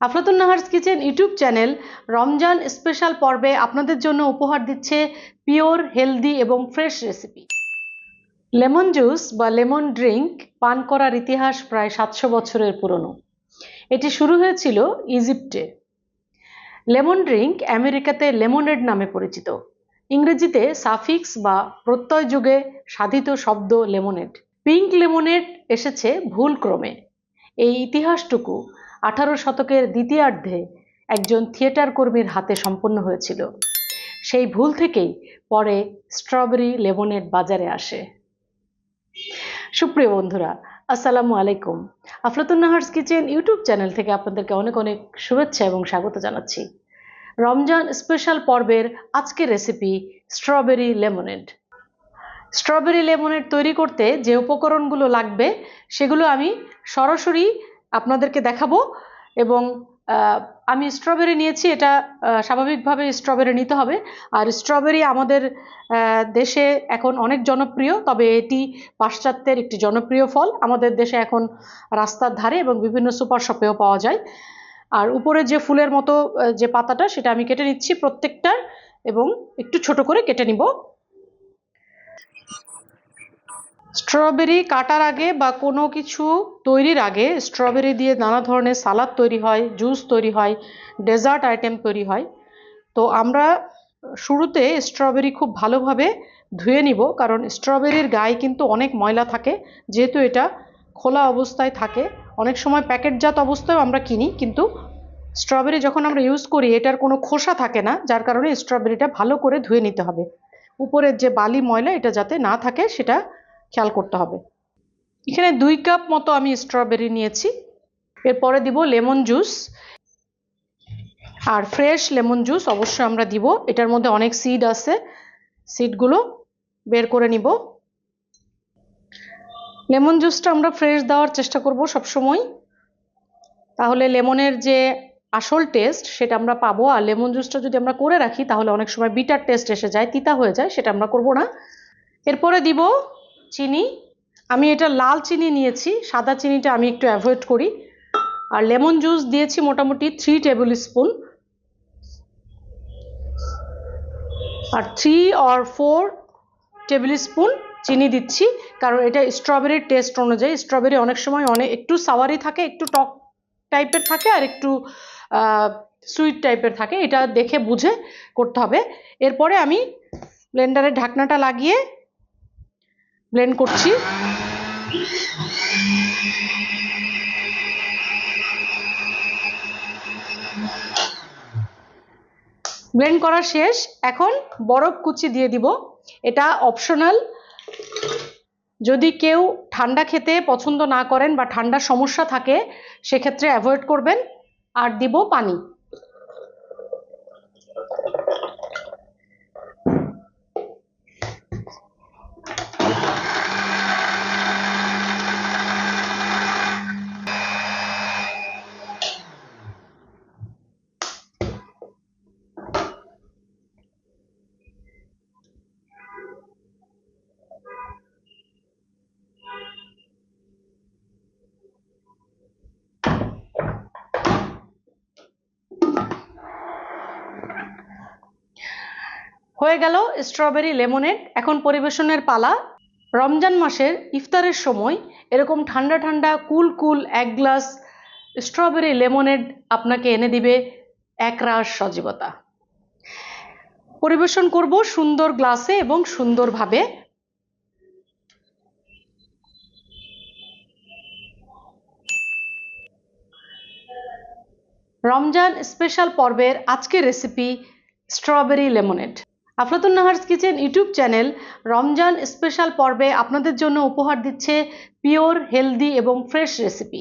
Aflatun Nahar's kitchen YouTube channel Ramzan special পর্বে আপনাদের জন্য উপহার দিচ্ছে পিওর, হেলদি এবং ফ্রেশ রেসিপি। লেমন জুস বা লেমন ড্রিঙ্ক পান করার ইতিহাস প্রায় সাতশো বছরের পুরনো। এটি শুরু হয়েছিল ইজিপ্টে। লেমন ড্রিঙ্ক আমেরিকাতে লেমনেড নামে পরিচিত। ইংরেজিতে সাফিক্স বা প্রত্যয় যুগে সাধিত শব্দ লেমনেড। পিঙ্ক লেমনেড এসেছে ভুল ক্রমে এই ইতিহাসটুকু আঠারো শতকের দ্বিতীয়ার্ধে একজন থিয়েটার কর্মীর হাতে সম্পন্ন হয়েছিল। সেই ভুল থেকেই পরে স্ট্রবেরি লেমনেড বাজারে আসে। সুপ্রিয় বন্ধুরা, আসসালামু আলাইকুম। Aflatun Nahar's kitchen YouTube channel থেকে আপনাদেরকে অনেক অনেক শুভেচ্ছা এবং স্বাগত জানাচ্ছি। রমজান স্পেশাল পর্বের আজকের recipe strawberry lemonade strawberry lemonade তৈরি করতে যে উপকরণগুলো লাগবে সেগুলো আমি সরাসরি আপনাদেরকে দেখাবো এবং আমি স্ট্রবেরি নিয়েছি, এটা স্বাভাবিকভাবে স্ট্রবেরি নিতে হবে। আর স্ট্রবেরি আমাদের দেশে এখন অনেক জনপ্রিয়, তবে এটি পাশ্চাত্যের একটি জনপ্রিয় ফল। আমাদের দেশে এখন রাস্তার ধারে এবং বিভিন্ন সুপার শপেও পাওয়া যায়। আর উপরে যে ফুলের মতো যে পাতাটা, সেটা আমি কেটে নিচ্ছি প্রত্যেকটার এবং একটু ছোট করে কেটে নিব। স্ট্রবেরি কাটার আগে বা কোনো কিছু তৈরির আগে স্ট্রবেরি দিয়ে নানা ধরনের সালাদ তৈরি হয়, জুস তৈরি হয়, ডেজার্ট আইটেম তৈরি হয়। তো আমরা শুরুতে স্ট্রবেরি খুব ভালোভাবে ধুয়ে নিব, কারণ স্ট্রবেরির গায়ে কিন্তু অনেক ময়লা থাকে, যেহেতু এটা খোলা অবস্থায় থাকে। অনেক সময় প্যাকেটজাত অবস্থায়ও আমরা কিনি, কিন্তু স্ট্রবেরি যখন আমরা ইউজ করি, এটার কোনো খোসা থাকে না, যার কারণে স্ট্রবেরিটা ভালো করে ধুয়ে নিতে হবে। উপরের যে বালি ময়লা, এটা যাতে না থাকে, সেটা খেয়াল করতে হবে। এখানে দুই কাপ মতো আমি স্ট্রবেরি নিয়েছি। এরপরে দিব লেমন জুস আর ফ্রেশ লেমন জুস অবশ্যই আমরা দিব। এটার মধ্যে অনেক সিড আছে। সিডগুলো বের করে নিব। লেমন জুসটা আমরা ফ্রেশ দেওয়ার চেষ্টা করব সবসময়। তাহলে লেমনের যে আসল টেস্ট সেটা আমরা পাবো। আর লেমন জুসটা যদি আমরা করে রাখি, তাহলে অনেক সময় বিটার টেস্ট এসে যায়, তিতা হয়ে যায়, সেটা আমরা করব না। এরপরে দিব চিনি। আমি এটা লাল চিনি নিয়েছি, সাদা চিনিটা আমি একটু অ্যাভয়েড করি। আর লেমন জুস দিয়েছি মোটামুটি থ্রি টেবিল স্পুন আর three or four tablespoon চিনি দিচ্ছি, কারণ এটা স্ট্রবেরির টেস্ট অনুযায়ী। স্ট্রবেরি অনেক সময় অনেক একটু সাওয়ারি থাকে, একটু টক টাইপের থাকে, আর একটু সুইট টাইপের থাকে। এটা দেখে বুঝে করতে হবে। এরপরে আমি ব্লেন্ডারের ঢাকনাটা লাগিয়ে ব্লেন্ড করছি। ব্লেন্ড করা শেষ। এখন বরফ কুচি দিয়ে দিব। এটা অপশনাল যদি কেউ ঠান্ডা খেতে পছন্দ না করেন বা ঠান্ডার সমস্যা থাকে, সেক্ষেত্রে অ্যাভয়েড করবেন। আর দিব পানি। হয়ে গেল স্ট্রবেরি লেমনেড এখন পরিবেশনের পালা। রমজান মাসের ইফতারের সময় এরকম ঠান্ডা ঠান্ডা কুল কুল এক গ্লাস স্ট্রবেরি লেমনেড আপনাকে এনে দিবে একরাশ সজীবতা। পরিবেশন করব সুন্দর গ্লাসে এবং সুন্দরভাবে। রমজান স্পেশাল পর্বের আজকের recipe strawberry lemonade Aflatun Nahar's kitchen YouTube channel Ramzan special পর্বে আপনাদের জন্য উপহার দিচ্ছে পিওর, হেলদি এবং ফ্রেশ রেসিপি।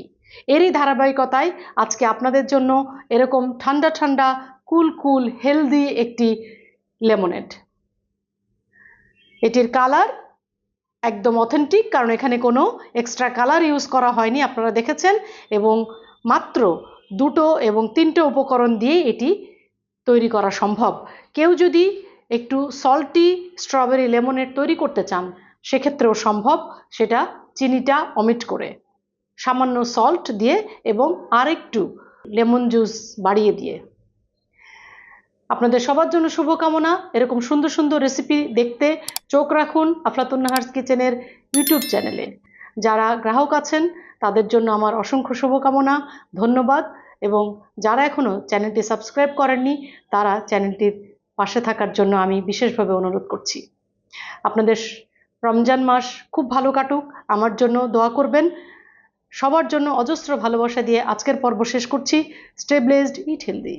এরই ধারাবাহিকতায় আজকে আপনাদের জন্য এরকম ঠান্ডা ঠান্ডা, কুল কুল, হেলদি একটি লেমনেড। এটির কালার একদম অথেন্টিক, কারণ এখানে কোনো এক্সট্রা কালার ইউজ করা হয়নি, আপনারা দেখেছেন, এবং মাত্র দুটো এবং তিনটে উপকরণ দিয়ে এটি তৈরি করা সম্ভব। কেউ যদি একটু সল্টি স্ট্রবেরি লেমনেড তৈরি করতে চান, সেক্ষেত্রেও সম্ভব সেটা চিনিটা অমিট করে। সামান্য সল্ট দিয়ে এবং আরেকটু লেমন জুস বাড়িয়ে দিয়ে। আপনাদের সবার জন্য শুভকামনা। এরকম সুন্দর সুন্দর রেসিপি দেখতে চোখ রাখুন আফলাতুন নাহার্স কিচেনের ইউটিউব চ্যানেলে। যারা গ্রাহক আছেন, তাদের জন্য আমার অসংখ্য শুভকামনা, ধন্যবাদ এবং যারা এখনও চ্যানেলটি সাবস্ক্রাইব করেননি, তারা চ্যানেলটির পাশে থাকার জন্য আমি বিশেষভাবে অনুরোধ করছি। আপনাদের রমজান মাস খুব ভালো কাটুক, আমার জন্য দোয়া করবেন। সবার জন্য অজস্র ভালোবাসা দিয়ে আজকের পর্ব শেষ করছি। স্টেবলেজড ইট হেলদি